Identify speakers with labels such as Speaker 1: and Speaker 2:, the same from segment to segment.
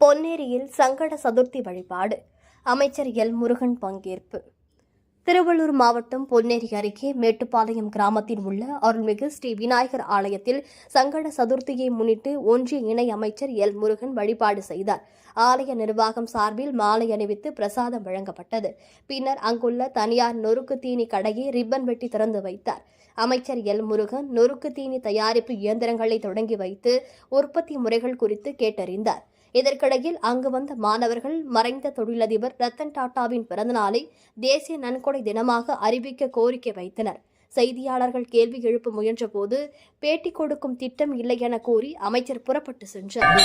Speaker 1: பொன்னேரியில் சங்கட சதுர்த்தி வழிபாடு. அமைச்சர் எல். முருகன் பங்கேற்பு. திருவள்ளூர் மாவட்டம் பொன்னேரி அருகே மேட்டுப்பாளையம் கிராமத்தில் உள்ள அருள்மிகு ஸ்ரீ விநாயகர் ஆலயத்தில் சங்கட சதுர்த்தியை முன்னிட்டு ஒன்றிய இணை அமைச்சர் எல். முருகன் வழிபாடு செய்தார். ஆலய நிர்வாகம் சார்பில் மாலை அணிவித்து பிரசாதம் வழங்கப்பட்டது. பின்னர் அங்குள்ள தனியார் நொறுக்கு தீனி கடையை ரிப்பன் வெட்டி திறந்து வைத்தார். அமைச்சர் எல். முருகன் நொறுக்கு தீனி தயாரிப்பு இயந்திரங்களை தொடங்கி வைத்து உற்பத்தி முறைகள் குறித்து கேட்டறிந்தார். இதற்கிடையில் அங்கு வந்த மாணவர்கள் மறைந்த தொழிலதிபர் ரத்தன் டாட்டாவின் பிறந்தநாளை தேசிய நன்கொடை தினமாக அறிவிக்க கோரிக்கை வைத்தனர். செய்தியாளர்கள் கேள்வி எழுப்ப முயன்றபோது பேட்டி கொடுக்கும் திட்டம் இல்லை என கூறி அமைச்சர் புறப்பட்டு சென்றார்.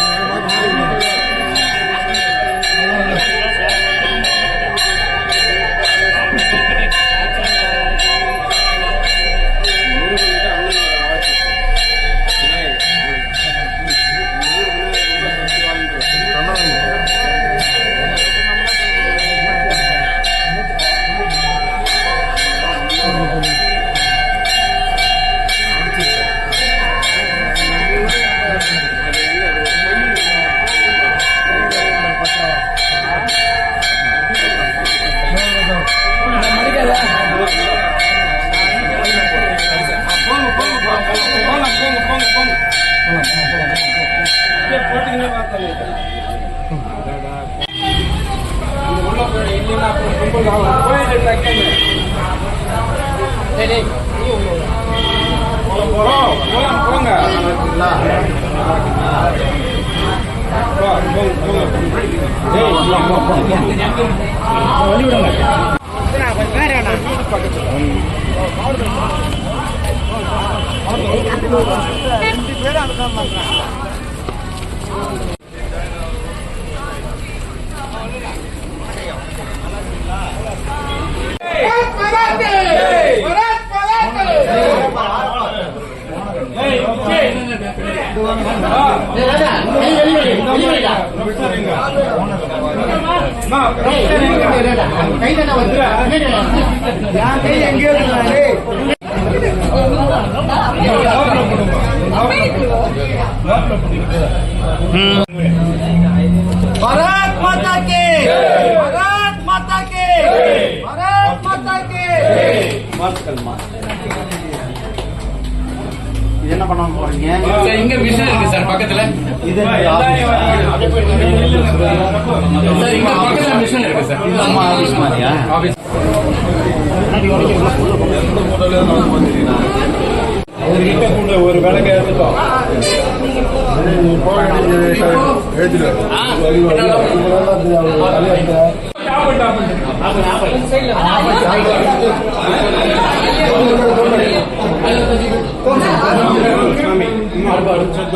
Speaker 2: đâu rồi quay được lại kênh này đây đây Wow, kurang kurang nggak? Nah, wah, mau mau, eh, mau mau mau,
Speaker 3: mau ini udah nggak? Kenapa? Karena lah. Ini kan எங்கே என்ன பண்ண போறீங்க?
Speaker 4: சார் இங்க machine இருக்கு sir பக்கத்துல.
Speaker 3: இது
Speaker 4: sir இங்க பக்கத்துல மிஷின் இருக்கு சார்.
Speaker 3: நம்ம ஆபீஸ் மாதிரியா?
Speaker 4: ஆபீஸ்.
Speaker 2: ஒரு விலங்கு எடுத்துட்டோம்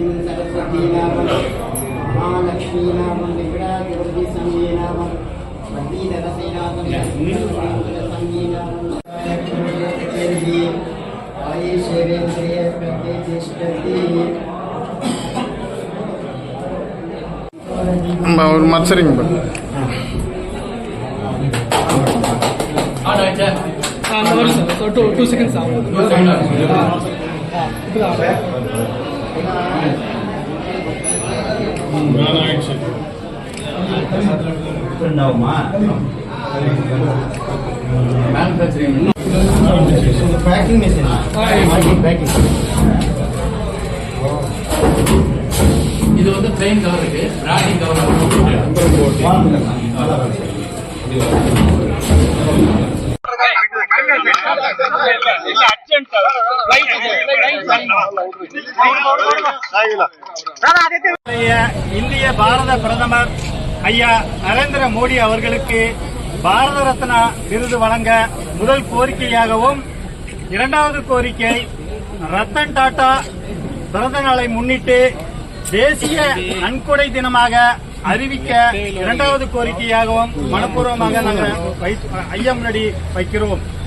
Speaker 5: देवीं सरस्वती नामं महालक्ष्मी नामं विकटादिवृद्धि संज्ञे नामं भद्रीधरसे नामं संज्ञे नामं आयुषेवेन्द्रिय प्रतिष्ठति
Speaker 6: और मत्सरिंग टू टू
Speaker 4: सेकंड्स ஆயிடுச்சா
Speaker 7: அந்த வருஷம் டூ டூ செகண்ட்ஸ் ஆகும்
Speaker 3: உண்டாகுமா
Speaker 4: மேனுஃபேக்சரிங்
Speaker 3: பேக்கிங் மிஷின் பேக்கிங்
Speaker 4: இது வந்து பிளெயின் கவர் இருக்கு பிராண்டிங் கவர்
Speaker 3: இந்திய பாரத பிரதமர் ஐயா நரேந்திர மோடி அவர்களுக்கு பாரத ரத்னா விருது வழங்க முதல் கோரிக்கையாகவும் இரண்டாவது கோரிக்கை ரத்தன் டாடா பிறந்த நாளை முன்னிட்டு தேசிய நன்கொடை தினமாக அறிவிக்க இரண்டாவது கோரிக்கையாகவும் மனப்பூர்வமாக நாங்கள் ஐயா முன்னாடி வைக்கிறோம்.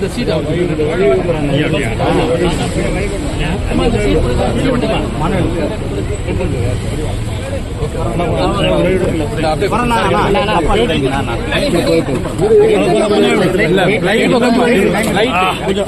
Speaker 7: இந்த சீட் அவர் கொஞ்சம்